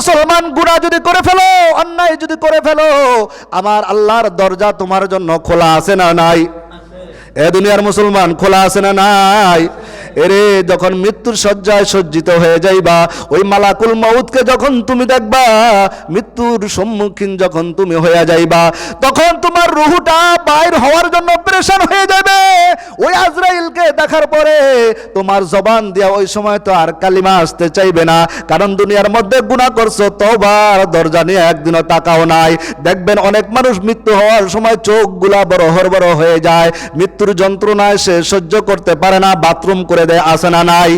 মুসলমান গুণা যদি করে ফেলো, অন্যায় যদি করে ফেলো, আমার আল্লাহর দরজা তোমার জন্য খোলা আছে না নাই? এ দুনিয়ার মুসলমান, খোলা আছে না নাই? এরে, যখন মৃত্যুর শয্যায় সজ্জিত হয়ে যাইবা, ওই মালাকুল মউতকে যখন তুমি দেখবা, মৃত্যুর সম্মুখীন যখন তুমি হয়ে যাইবা, তখন তোমার রুহুটা বাইর হওয়ার জন্য প্রেশান হয়ে যাবে ওই আজরাইলকে দেখার পরে তোমার জবান দিয়া ওই সময় তো আর কালিমা আসতে চাইবে না। কারণ দুনিয়ার মধ্যে গুণা করছ তবার দরজা নিয়ে একদিনও তাকাও নাই। দেখবেন অনেক মানুষ মৃত্যু হওয়ার সময় চোখগুলা বড় হরবড় হয়ে যায়। মৃত্যুর যন্ত্রণায় সে সহ্য করতে পারে না, বাথরুম করে দেয় আসে না নাই।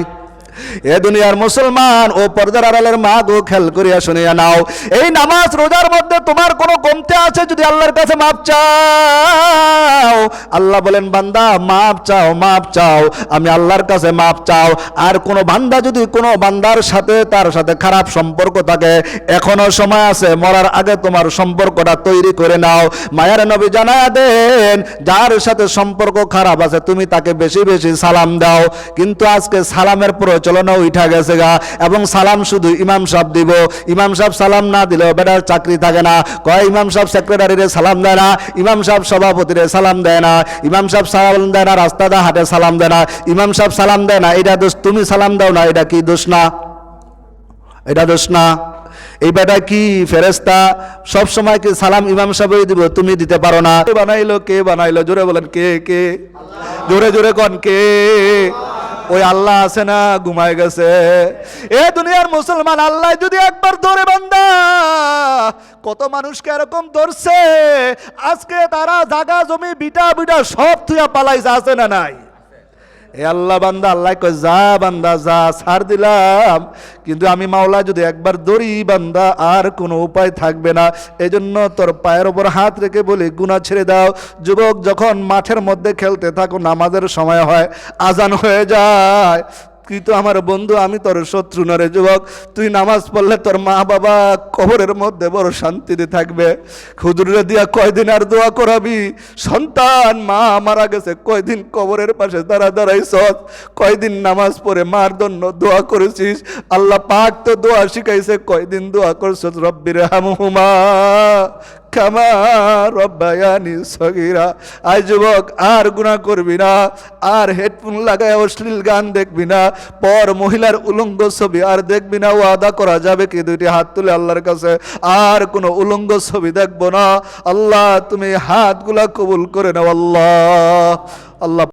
এ দুনিয়ার মুসলমান, ও পর্দার আড়ালের মা গো খেল করিয়া শুনিয়া নাও। এই নামাজ রোজার মধ্যে তোমার কোনো কমতে আছে যদি আল্লাহর কাছে মাপ চাও? আল্লাহ বলেন, বান্দা, মাপ চাও মাপ চাও, আমি আল্লাহর কাছে মাপ চাও। আর কোন বান্দা যদি কোনো বান্দার সাথে, তার সাথে খারাপ সম্পর্ক থাকে, এখনও সময় আছে, মরার আগে তোমার সম্পর্কটা তৈরি করে নাও। মায়ার নবী জানা দেন, যার সাথে সম্পর্ক খারাপ আছে, তুমি তাকে বেশি বেশি সালাম দাও। কিন্তু আজকে সালামের প্রচলনও উঠা গেছে গা। এবং সালাম শুধু ইমাম সাহেব দিব। ইমাম সাহেব সালাম না দিলেও বেটার চাকরি থাকে না। কয় ইমাম সাহেব সেক্রেটারিরে সালাম দেয় না? ইমাম সাহেব সভাপতিরে সালাম দেয় না। ইমাম সাহেব সালাম দেয় না রাস্তাদা হাটে সালাম দেয় না। ইমাম সাহেব সালাম দেয় না এটা দোষ তুমি সালাম দাও না এটা কি দোষ না? এটা দোষ না। এই বেটা কি ফেরেস্তা সব সময় কি সালাম ইমাম সাহেবই দিব, তুমি দিতে পারো না। বানাইলো, কে বানাইলো? জোরে বলেন, কে কে? জোরে জোরে কন, কে? ওই আল্লাহ আছে না, ঘুমায় গেছে। এ দুনিয়ার মুসলমান, আল্লাহ যদি একবার ধরে বান্দা, কত মানুষকে এরকম ধরছে? আজকে তারা জাগা জমি বিটা বিটা সব থুয়া পালাইছে, আছে না নাই? এ আল্লাহ বান্দা, আল্লাহ কয়, যা বান্দা, যা ছাড় দিলাম। কিন্তু আমি মাওলা যদি একবার দড়ি বান্দা, আর কোনো উপায় থাকবে না। এজন্য তোর পায়ের ওপর হাত রেখে বলি গুণা ছেড়ে দাও। যুবক যখন মাঠের মধ্যে খেলতে থাকো, নামাজের সময় হয়, আজান হয়ে যায়। তুই তো আমার বন্ধু, আমি তোর শত্রু নরে যুবক। তুই নামাজ পড়লে তোর মা বাবা কবরের মধ্যে বড় শান্তিতে থাকবে। খুদুরে দিয়া কয়দিন আর দোয়া করাবি? সন্তান, মা মারা গেছে, কয়দিন কবরের পাশে দাঁড়া দাঁড়াইছ? কয়দিন নামাজ পড়ে মার জন্য দোয়া করেছিস? আল্লাহ পাক তো দোয়া শিখাইছে, কয়দিন দোয়া করছ রব্বির হামহুমা কামা রব্বায়ানি সগিরা। আই যুবক, আর গুণা করবি না, আর হেডফোন লাগায় অশ্লীল গান দেখবি না, পর মহিলার উলঙ্গ ছবি আর দেখবি না, ওয়াদা করা যাবে কি দুইটি হাত তুলে আল্লাহর কাছে? আর কোনো উলঙ্গ ছবি দেখব না। আল্লাহ, তুমি হাতগুলা কবুল করে নাও, আল্লাহ। আল্লাহ